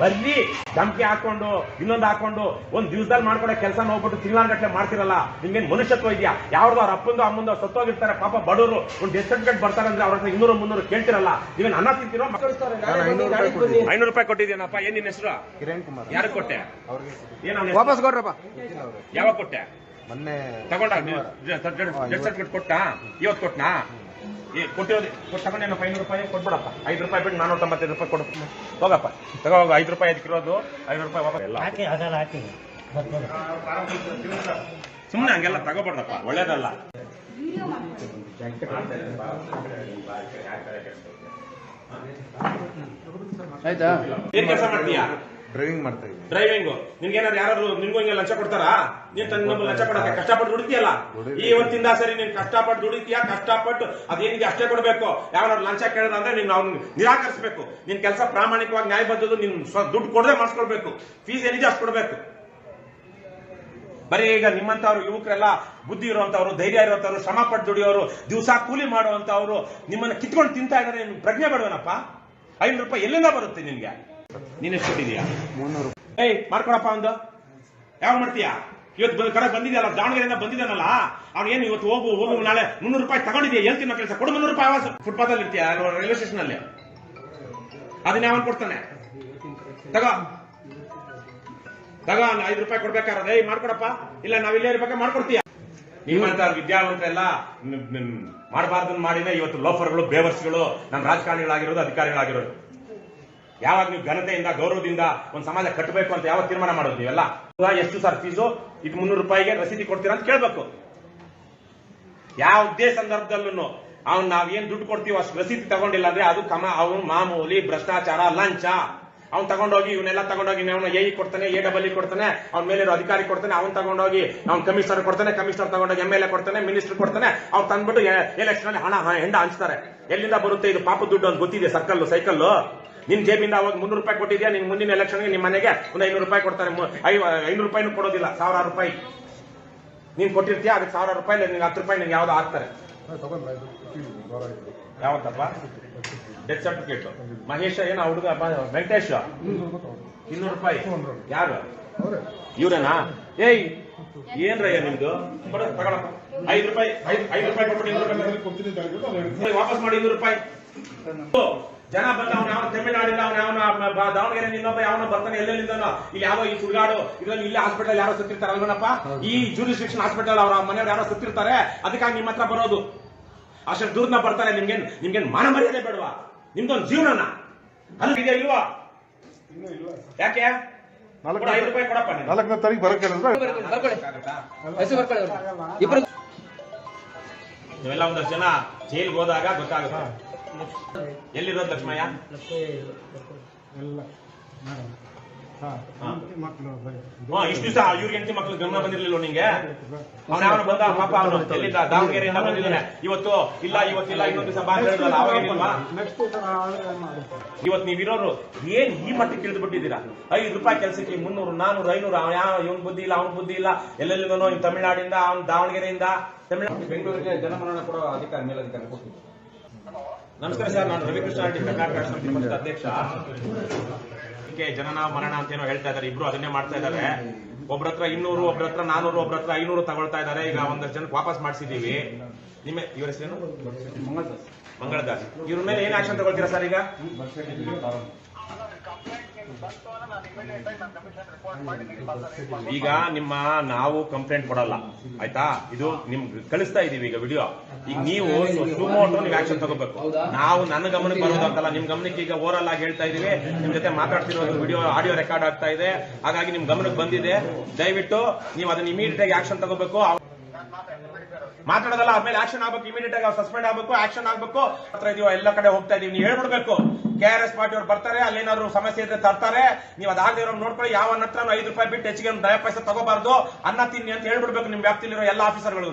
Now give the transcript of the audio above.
ಬರ್ಲಿ ಧಮಕಿ ಹಾಕೊಂಡು ಇನ್ನೊಂದು ಹಾಕೊಂಡು ಒಂದ್ ದಿವಸದಲ್ಲಿ ಮಾಡ್ಕೊಡೋ ಕೆಲಸ ನೋಡ್ಬಿಟ್ಟು ತಿಂಗಳಾನ್ಗಟ್ಲೆ ಮಾಡ್ತಿರಲ್ಲ ನಿಮ್ಗೇನ್ ಮನುಷ್ಯತ್ವ ಇದೆಯಾ? ಯಾವ್ದು ಅವ್ರ ಅಪ್ಪಂದು ಅಮ್ಮಂದು ಸತ್ತೋಗಿರ್ತಾರೆ ಪಾಪ ಬಡವರು ಒಂದು ಡೆತ್ ಸರ್ಟಿಫಿಕೇಟ್ ಬರ್ತಾರೆ ಅಂದ್ರೆ ಅವ್ರ ಹತ್ರ ಇನ್ನೂರು ಮುನ್ನೂರು ಕೇಳ್ತಿರಲ್ಲ ನೀವೇನ್ ಅನ್ನ ತಿಂತೀರೋ ಐನೂರು ರೂಪಾಯಿ ಕೊಟ್ಟಿದ್ದೀನಪ್ಪ ಏನ್ ನಿನ್ನ ಹೆಸರು? ಕಿರಣ್ ಕುಮಾರ್. ಯಾರು ಕೊಟ್ಟೆ? ಅವ್ರಿಗೆ ಏನ್ ಅವ್ನ ಹೆಸ್ರು? ವಾಪಸ್ ಕೊಡ್ರಪ್ಪ. ಯಾವಾಗ ಕೊಟ್ಟೆ? ಮೊನ್ನೆ ತಗೊಂಡ ಡೆತ್ ಸರ್ಟಿಫಿಕೇಟ್ ಕೊಟ್ಟ ಇವತ್ತು ಕೊಟ್ನಾ? ಏ ಕೊಟ್ಟಿರೋದು ಕೊಟ್ಟು ನಾನು ಐನೂರು ರೂಪಾಯಿ ಕೊಟ್ಬಿಡಪ್ಪ. ಐದು ರೂಪಾಯಿ ಬಿಟ್ಟು ನಾನೂರ ತೊಂಬತ್ತೈದು ರೂಪಾಯಿ ಕೊಡು. ಹೋಗಪ್ಪ. ತಗೋ ಹೋಗು. ಐದು ರೂಪಾಯಿ ಅದಕ್ಕಿರೋದು ಐದು ರೂಪಾಯಿ ವಾಪಸ್. ಎಲ್ಲ. ಹಾಕಿ ಅದೆಲ್ಲ ಹಾಕಿ. ಬರ್ತದೆ ಸುಮ್ಮನೆ ಹಂಗೆಲ್ಲ ತಗೋಬಾರ್ದಪ್ಪ. ಒಳ್ಳೇದಲ್ಲ. ಆಯ್ತಾ ಏನ್ ಕೆಲಸ ಮಾಡ್ತೀಯಾ? ಡ್ರೈವಿಂಗ್ ಮಾಡ್ತಾ ಇದ್ದೀನಿ. ಡ್ರೈವಿಂಗ್ ನಿನ್ಗೇನಾದ್ರು ಯಾರಾದ್ರು ನಿನ್ಗೂ ಹಿಂಗೆ ಲಂಚ ಕೊಡ್ತಾರಾ? ನೀನ್ ತನ್ನ ಲಂಚ ಕೊಡಕ್ಕೆ ಕಷ್ಟಪಟ್ಟು ದುಡಿತೀಯಲ್ಲ. ಈ ಒಂದಿಂದ ಸರಿ ನೀನ್ ಕಷ್ಟಪಟ್ಟು ದುಡಿತೀಯ? ಕಷ್ಟಪಟ್ಟು ಅದೇನಿಗೆ ಅಷ್ಟೇ ಕೊಡಬೇಕು. ಯಾವನಾದ್ರು ಲಂಚ ಕೇಳಿದ್ರೆ ನೀನ್ ಅವ್ನು ನಿರಾಕರಿಸಬೇಕು. ನಿನ್ ಕೆಲಸ ಪ್ರಾಮಾಣಿಕವಾಗಿ ನ್ಯಾಯ ನೀನ್ ನಿನ್ ದುಡ್ಡು ಕೊಡದೆ ಮಾಡಿಸ್ಕೊಳ್ಬೇಕು. ಫೀಸ್ ಏನಿದೆ ಅಷ್ಟು ಕೊಡ್ಬೇಕು. ಬರೀ ಈಗ ನಿಮ್ಮಂತವ್ರು ಯುವಕರೆಲ್ಲ ಬುದ್ಧಿ ಇರುವಂತವ್ರು ಧೈರ್ಯ ಇರುವಂತವ್ರು ಶ್ರಮ ಪಟ್ಟು ದುಡಿಯೋರು ದಿವಸ ಕೂಲಿ ಮಾಡುವಂತವ್ರು ನಿಮ್ಮನ್ನ ಕಿತ್ಕೊಂಡು ತಿಂತಾ ಇದ್ದಾರೆ. ನಿಮ್ಗೆ ಪ್ರಜ್ಞೆ ಬೇಡವೇನಪ್ಪ. ಐನೂರು ರೂಪಾಯಿ ಎಲ್ಲಿಂದ ಬರುತ್ತೆ ನಿನ್ಗೆ? ನೀನ್ ಎಷ್ಟು ಕೊಟ್ಟಿದ್ಯಾ ಮುನ್ನೂರು ಏಯ್, ಮಾಡ್ಕೊಡಪ್ಪ ಒಂದು. ಯಾವಾಗ ಮಾಡ್ತೀಯಾ? ಇವತ್ತು ಕಡೆ ಬಂದಿದೆಯಲ್ಲ, ದಾವಣಗೆರೆಯಿಂದ ಬಂದಿದ್ದಾನಲ್ಲ. ಅವ್ನು ಏನು ಇವತ್ತು ಹೋಗು ಹೋಗು, ನಾಳೆ ಮುನ್ನೂರು ರೂಪಾಯಿ ತಗೊಂಡಿದ್ಯಾ? ಹೇಳ್ತೀನಿ ಕೆಲಸ ಕೊಡು ಮುನ್ನೂರು ರೂಪಾಯಿ ಆವಾಸ. ಫುಟ್ಪಾತ್ ಅಲ್ಲಿ ಇರ್ತೀಯ ರೈಲ್ವೆ ಸ್ಟೇಷನ್ ಅಲ್ಲಿ? ಅದನ್ನ ಯಾವನ್ ಕೊಡ್ತಾನೆ? ತಗೋ. ತಗೋ ಐದು ರೂಪಾಯಿ ಕೊಡ್ಬೇಕಾರದ ಏಯ್, ಮಾಡ್ಕೊಡಪ್ಪ. ಇಲ್ಲ, ನಾವ್ ಇಲ್ಲೇ ಇರ್ಬೇಕಾ ಮಾಡ್ಕೊಡ್ತೀಯ? ನಿಮ್ಮಂತ ವಿದ್ಯಾವಂತರೆಲ್ಲ ಮಾಡಬಾರ್ದನ್ನ ಮಾಡಿದ್ರೆ ಇವತ್ತು ಲೋಫರ್ಗಳು, ಬೇವರ್ಸ್ಗಳು ನಮ್ಮ ರಾಜಕಾರಣಿಗಳಾಗಿರೋದು, ಅಧಿಕಾರಿಗಳಾಗಿರೋದು. ಯಾವಾಗ ನೀವು ಘನತೆಯಿಂದ, ಗೌರವದಿಂದ ಒಂದು ಸಮಾಜ ಕಟ್ಟಬೇಕು ಅಂತ ಯಾವಾಗ ತೀರ್ಮಾನ ಮಾಡೋದು ನೀವೆಲ್ಲ? ಎಷ್ಟು ಸರ್ ಫೀಸು ಇದು ಮುನ್ನೂರು ರೂಪಾಯಿಗೆ ರಸೀದಿ ಕೊಡ್ತೀರಾ ಅಂತ ಕೇಳಬೇಕು. ಯಾವುದೇ ಸಂದರ್ಭದಲ್ಲೂ ಅವ್ನು ನಾವ್ ಏನ್ ದುಡ್ಡು ಕೊಡ್ತೀವಿ ಅಷ್ಟು ರಸೀದಿ ತಗೊಂಡಿಲ್ಲ ಅಂದ್ರೆ ಅದು ಕಮ, ಅವನು ಮಾಮೂಲಿ, ಭ್ರಷ್ಟಾಚಾರ, ಲಂಚ. ಅವ್ನು ತಗೊಂಡೋಗಿ, ಇವನ್ನೆಲ್ಲ ತಗೊಂಡೋಗಿ ಅವನು ಎ ಕೊಡ್ತಾನೆ ಎ ಡಬಲ್ ಇ ಕೊಡ್ತಾನೆ, ಅವ್ನ ಮೇಲೆ ಅಧಿಕಾರಿ ಕೊಡ್ತಾನೆ, ಅವ್ನು ತಗೊಂಡೋಗಿ ಅವ್ನು ಕಮಿಷನರ್ ಕೊಡ್ತಾನೆ ಕಮಿಷನರ್ ತಗೊಂಡೋಗಿ ಎಂ ಎಲ್ ಎ ಕೊಡ್ತಾನೆ ಮಿನಿಸ್ಟರ್ ಕೊಡ್ತಾನೆ ಅವ್ರು ತಂದ್ಬಿಟ್ಟು ಎಲೆಕ್ಷನ್ ಅಲ್ಲಿ ಹಣ ಹೆಂಡ ಹಂಚ್ತಾರೆ. ಎಲ್ಲಿಂದ ಬರುತ್ತೆ ಇದು ಪಾಪ ದುಡ್ಡು ಅಂತ ಗೊತ್ತಿದೆ ಸರ್ಕಲ್ ಸೈಕಲ್ ನಿನ್ ಜೇಬಿಂದ ಅವಾಗ ಮುನ್ನೂರು ರೂಪಾಯಿ ಕೊಟ್ಟಿದ್ಯಾ? ನಿನ್ ಮುಂದಿನ ಎಲೆಕ್ಷನ್ಗೆ ನಿಮ್ಮ ಮನೆಗೆ ಒಂದು ಐನೂರು ರೂಪಾಯಿ ಕೊಡ್ತಾರೆ. ಐನೂರು ರೂಪಾಯಿನೂ ಕೊಡೋದಿಲ್ಲ, ಸಾವಿರಾರು ರೂಪಾಯಿ. ನೀನ್ ಕೊಟ್ಟಿರ್ತೀಯ? ಅದಕ್ಕೆ ಸಾವಿರ ರೂಪಾಯಿ ನಿನ್ಗೆ ಹತ್ತು ರೂಪಾಯಿ ನಿನ್ಗೆ ಯಾವ್ದು ಹಾಕ್ತಾರೆ. ಯಾವತ್ತಪ್ಪ ಡೆತ್ ಸರ್ಟಿಫಿಕೇಟ್ ಮಹೇಶ, ಏನ ಹುಡುಗ ವೆಂಕಟೇಶ್? ಇನ್ನೂರು ರೂಪಾಯಿ. ಯಾರು? ಇವ್ರೇನಾ? ಏಯ್ ಏನ್ರಯ್ಯ ನಿಮ್ದು? ತಗೊಳಪ್ಪ ಐದು ರೂಪಾಯಿ ಐದು ರೂಪಾಯಿ ಕೊಟ್ಬಿಟ್ಟು ವಾಪಸ್ ಮಾಡಿ, ಇನ್ನೂರು ರೂಪಾಯಿ. ಜನ ಬಂದ ಅವ್ನು ಯಾವ ತಮಿಳ್ನಾಡಿಂದ ಅವ್ನು ಯಾವ ದಾವಣಗೆರೆ ಇನ್ನೊಬ್ಬ ಯಾವನ ಬರ್ತಾನೆ ಎಲ್ಲೆಲ್ಲಿಂದನೋ. ಇಲ್ಲಿ ಯಾವ ಈ ಸುಳ್ಗಾಡು ಇದ್ರಲ್ಲಿ ಇಲ್ಲೇ ಹಾಸ್ಪಿಟಲ್ ಯಾರೋ ಸತ್ತಿರ್ತಾರೆ ಅಲ್ವನಪ್ಪ ಈ ಶಿಕ್ಷಣ ಹಾಸ್ಪಿಟಲ್ ಅವ್ರ ಮನೆಯವ್ರು ಯಾರೋ ಸುತ್ತಿರ್ತಾರೆ ಅದಕ್ಕಾಗಿ ನಿಮ್ಮ ಹತ್ರ ಬರೋದು. ಅಷ್ಟು ದೂರನ ಬರ್ತಾರೆ ನಿಮ್ಗೇನ್ ನಿಮ್ಗೇನ್ ಮಾನ ಮರ್ಯಾದೆ ಬೇಡವಾ? ನಿಮ್ದೊಂದು ಜೀವನನ. ಅಲ್ಲಿ ಇದೆಯಾ ಇಲ್ವಾ? ಯಾಕೆ? ಕೊಡು, ಐದು ರೂಪಾಯಿ ಕೊಡಪ್ಪ ನೀನು. ನಾಲ್ಕನೇ ತಾರೀಕು ಬರಕ್ಕೆ ನೀವೆಲ್ಲ ಒಂದಷ್ಟು ಜನ ಜೈಲ್ಗೆ ಹೋದಾಗ ಗೊತ್ತಾಗುತ್ತೆ. ಎಲ್ಲಿರೋದು ಲಕ್ಷ್ಮಯ್ಯ? ಹಾ. ಹಾ, ಇಷ್ಟು ದಿವಸ ಇವ್ರಿಗೆ ಹೆಂಡತಿ ಮಕ್ಳು ಗಮನ ಬಂದಿರ್ಲಿಲ್ಲ ನಿಂಗೆ? ಅವ್ನ ಅವನು ಬಂದ ಪಾಪ ಅವನು. ಎಲ್ಲಿದ್ದ? ದಾವಣಗೆರೆಯಿಂದ ಬಂದಿದ್ದಾನೆ. ಇವತ್ತು ಇಲ್ಲ ಇವತ್ತಿಲ್ಲ ಇನ್ನೊಂದು ದಿವಸ ಬಾಗಿಲ್ಲ ಅವಾಗೇನಿಲ್ವಾ ಇವತ್ತು ನೀವಿರೋರು ಏನ್ ಈ ಮಟ್ಟಕ್ಕೆ ತಿಳಿದು ಬಿಟ್ಟಿದ್ದೀರಾ ಐದು ರೂಪಾಯಿ ಕೆಲಸಕ್ಕೆ ಮುನ್ನೂರು ನಾನೂರು ಐನೂರು ಅವ್ನ ಯಾವ ಇವನ್ ಬುದ್ಧಿ ಇಲ್ಲ ಅವ್ನ ಬುದ್ಧಿ ಇಲ್ಲ. ಎಲ್ಲೆಲ್ಲಿಂದನೋ ಇವ್ ತಮಿಳ್ನಾಡಿಂದ ಅವ್ನು ದಾವಣಗೆರೆಯಿಂದ ತಮಿಳ್ನಾಡು ಬೆಂಗಳೂರಿಗೆ ಜನಮರಣ ಕೊಡೋ ಅಧಿಕಾರ ಮೇಲಧಿಕಾರ ಕೊಟ್ಟಿದ್ದು ನಮಸ್ಕಾರ ಸರ್ ನಾನು ರವಿಕೃಷ್ಣ ರೆಡ್ಡಿ ಕರ್ನಾಟಕ ಸಮಿತಿ ಪಕ್ಷದ ಅಧ್ಯಕ್ಷ. ಇದಕ್ಕೆ ಜನನ ಮರಣ ಅಂತ ಏನೋ ಹೇಳ್ತಾ ಇದ್ದಾರೆ ಇಬ್ರು ಅದನ್ನೇ ಮಾಡ್ತಾ ಇದ್ದಾರೆ. ಒಬ್ರ ಹತ್ರ ಇನ್ನೂರು ಒಬ್ರ ಹತ್ರ ನಾನೂರು ಒಬ್ರ ಹತ್ರ ಐನೂರು ತಗೊಳ್ತಾ ಇದ್ದಾರೆ. ಈಗ ಒಂದಷ್ಟು ಜನಕ್ಕೆ ವಾಪಸ್ ಮಾಡಿಸಿದೀವಿ ನಿಮ್ಮ ಇವರ ಹೆಸರೇನು? ಮಂಗಳದಾಸ್. ಇವ್ರ ಮೇಲೆ ಏನ್ ಆಕ್ಷನ್ ತಗೊಳ್ತೀರಾ ಸರ್ ಈಗ? ಈಗ ನಿಮ್ಮ ನಾವು ಕಂಪ್ಲೇಂಟ್ ಕೊಡಲ್ಲ. ಆಯ್ತಾ? ಇದು ನಿಮ್ ಕಳಿಸ್ತಾ ಇದೀವಿ ಈಗ ವಿಡಿಯೋ ಈಗ ನೀವು ಸುಮೋಟು ನೀವು ಆಕ್ಷನ್ ತಗೋಬೇಕು. ನಾವು ನನ್ನ ಗಮನಕ್ಕೆ ಬರೋದಂತಲ್ಲ ನಿಮ್ ಗಮನಕ್ಕೆ ಈಗ ಓರಲ್ ಆಗಿ ಹೇಳ್ತಾ ಇದೀವಿ. ನಿಮ್ ಜೊತೆ ಮಾತಾಡ್ತಿರೋದು ವಿಡಿಯೋ ಆಡಿಯೋ ರೆಕಾರ್ಡ್ ಆಗ್ತಾ ಇದೆ. ಹಾಗಾಗಿ ನಿಮ್ ಗಮನಕ್ಕೆ ಬಂದಿದೆ. ದಯವಿಟ್ಟು ನೀವು ಅದನ್ನ ಇಮಿಡಿಯೇಟ್ ಆಗಿ ಆಕ್ಷನ್ ತಗೋಬೇಕು. ಮಾತಾಡೋದಲ್ಲ ಆಮೇಲೆ ಆಕ್ಷನ್ ಆಗ್ಬೇಕು ಇಮಿಡಿಯೇಟ್ ಆಗಿ ಸಸ್ಪೆಂಡ್ ಆಗ್ಬೇಕು ಆಕ್ಷನ್ ಆಗ್ಬೇಕು. ಎಲ್ಲ ಕಡೆ ಹೋಗ್ತಾ ಇದೀವಿ. ನೀವು ಹೇಳ್ಬಿಡ್ಬೇಕು ಕೆ ಆರ್ ಎಸ್ ಪಾರ್ಟಿ ಅವ್ರು ಬರ್ತಾರೆ, ಅಲ್ಲೇನಾದ್ರು ಸಮಸ್ಯೆ ಇದ್ರೆ ತರ್ತಾರೆ. ನೀವು ಅದಾಗದೇ ಇರೋ ನೋಡ್ಕೊಳ್ಳಿ, ಯಾವ ಹತ್ರ ಐದು ರೂಪಾಯಿ ಬಿಟ್ಟು ಹೆಚ್ಚಿಗೆ ದಯ ಪೈಸೆ ತಗೋಬಾರ್ದು. ಅನ್ನ ತಿನ್ನಿ ಅಂತ ಹೇಳ್ಬಿಡ್ಬೇಕು ನಿಮ್ ವ್ಯಾಪ್ತಿಲಿರೋ ಎಲ್ಲ ಆಫೀಸರ್ಗಳು